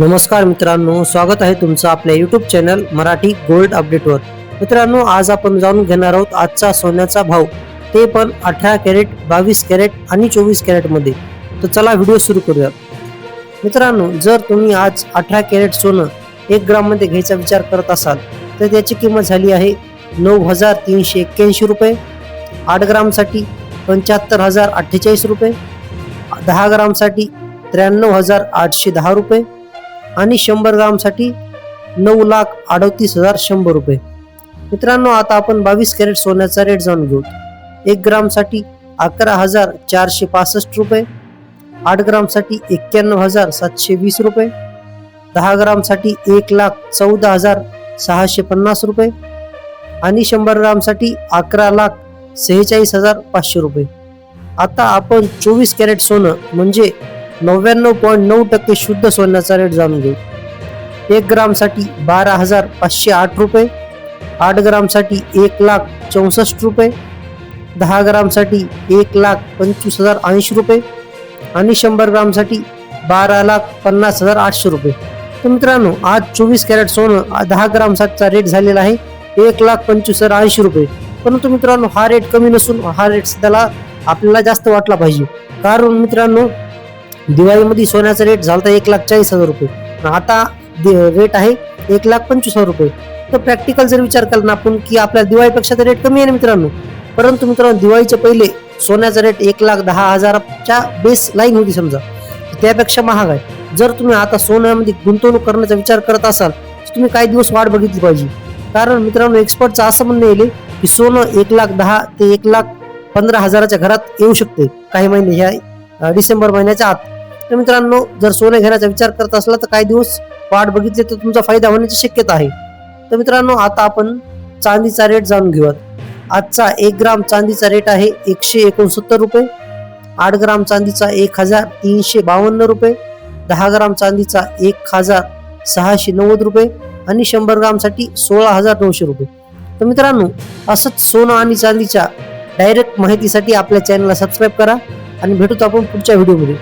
नमस्कार मित्रांनो स्वागत आहे तुमचं आपल्या युट्यूब चॅनल मराठी गोल्ड अपडेटवर मित्रांनो आज आपण जाणून घेणार आहोत आजचा सोन्याचा भाव. ते पण अठरा कॅरेट बावीस कॅरेट आणि चोवीस कॅरेटमध्ये तर चला व्हिडिओ सुरू करूया. मित्रांनो जर तुम्ही आज अठरा कॅरेट सोनं एक ग्राममध्ये घ्यायचा विचार करत असाल तर त्याची किंमत झाली आहे नऊ हजार तीनशे एक्क्याऐंशी रुपये. आठ ग्रामसाठी पंच्याहत्तर हजार अठ्ठेचाळीस रुपये. दहा ग्रामसाठी त्र्याण्णव हजार आठशे दहा रुपये आणि शंभर ग्रामसाठी नऊ लाख अडतीस हजार शंभर रुपये. मित्रांनो आता आपण बावीस कॅरेट सोन्याचा रेट जाणून घेऊ. एक ग्रामसाठी अकरा हजार चारशे पासष्ट रुपये आठ ग्रामसाठी एक्क्याण्णव हजार सातशे वीस रुपये दहा ग्रामसाठी एक लाख चौदा हजार सहाशे पन्नास रुपये आणि शंभर ग्रामसाठी अकरा लाख सेहेचाळीस हजार पाचशे रुपये. आता आपण चोवीस कॅरेट सोनं म्हणजे नव्याण्णव पॉईंट नऊ टक्के शुद्ध सोन्याचा रेट जाणून घेऊ. एक ग्रामसाठी बारा हजार पाचशे आठ रुपये आठ ग्रामसाठी एक लाख चौसष्ट रुपये दहा ग्रामसाठी एक लाख पंचवीस हजार ऐंशी रुपये आणि शंभर ग्रामसाठी बारा लाख पन्नास हजार आठशे रुपये. तर मित्रांनो आज चोवीस कॅरेट सोनं दहा ग्रामसाठीचा रेट झालेला आहे एक लाख पंचवीस हजार ऐंशी रुपये. परंतु मित्रांनो हा रेट कमी नसून हा रेट सध्याला आपल्याला जास्त वाटला पाहिजे. कारण मित्रांनो दिवाळीमध्ये सोन्याचा रेट झाला एक लाख चाळीस हजार रुपये. आता रेट आहे एक लाख पंचवीस हजार रुपये. तर प्रॅक्टिकल जर विचार केला ना आपण की आपल्या दिवाळीपेक्षा तर रेट कमी आहे ना मित्रांनो. परंतु मित्रांनो दिवाळीच्या पहिले सोन्याचा रेट एक लाख दहा हजाराच्या बेस लाईन होती समजा. त्यापेक्षा महाग आहे. जर तुम्ही आता सोन्यामध्ये गुंतवणूक करण्याचा विचार करत असाल तर तुम्ही काही दिवस वाट बघितली पाहिजे. कारण मित्रांनो एक्सपर्टचं असं म्हणणं येईल की सोनं एक लाख दहा ते एक लाख पंधरा हजाराच्या घरात येऊ शकते. काही महिने ह्या डिसेंबर महिन्याच्या आत. तर मित्रांनो जर सोनं घेण्याचा विचार करत असला तर काही दिवस वाट बघितली तर तुमचा फायदा होण्याची शक्यता आहे. तर मित्रांनो आता आपण चांदीचा रेट जाणून घेऊयात. आजचा एक ग्राम चांदीचा रेट आहे एकशे एकोणसत्तर रुपये. आठ ग्राम चांदीचा एक हजार तीनशे बावन्न रुपये. दहा ग्राम चांदीचा एक हजार सहाशे नव्वद रुपये आणि शंभर ग्रामसाठी सोळा हजार नऊशे रुपये. तर मित्रांनो असंच सोनं आणि चांदीच्या डायरेक्ट माहितीसाठी आपल्या चॅनलला सबस्क्राईब करा. आणि भेटूत आपण पुढच्या व्हिडिओमध्ये.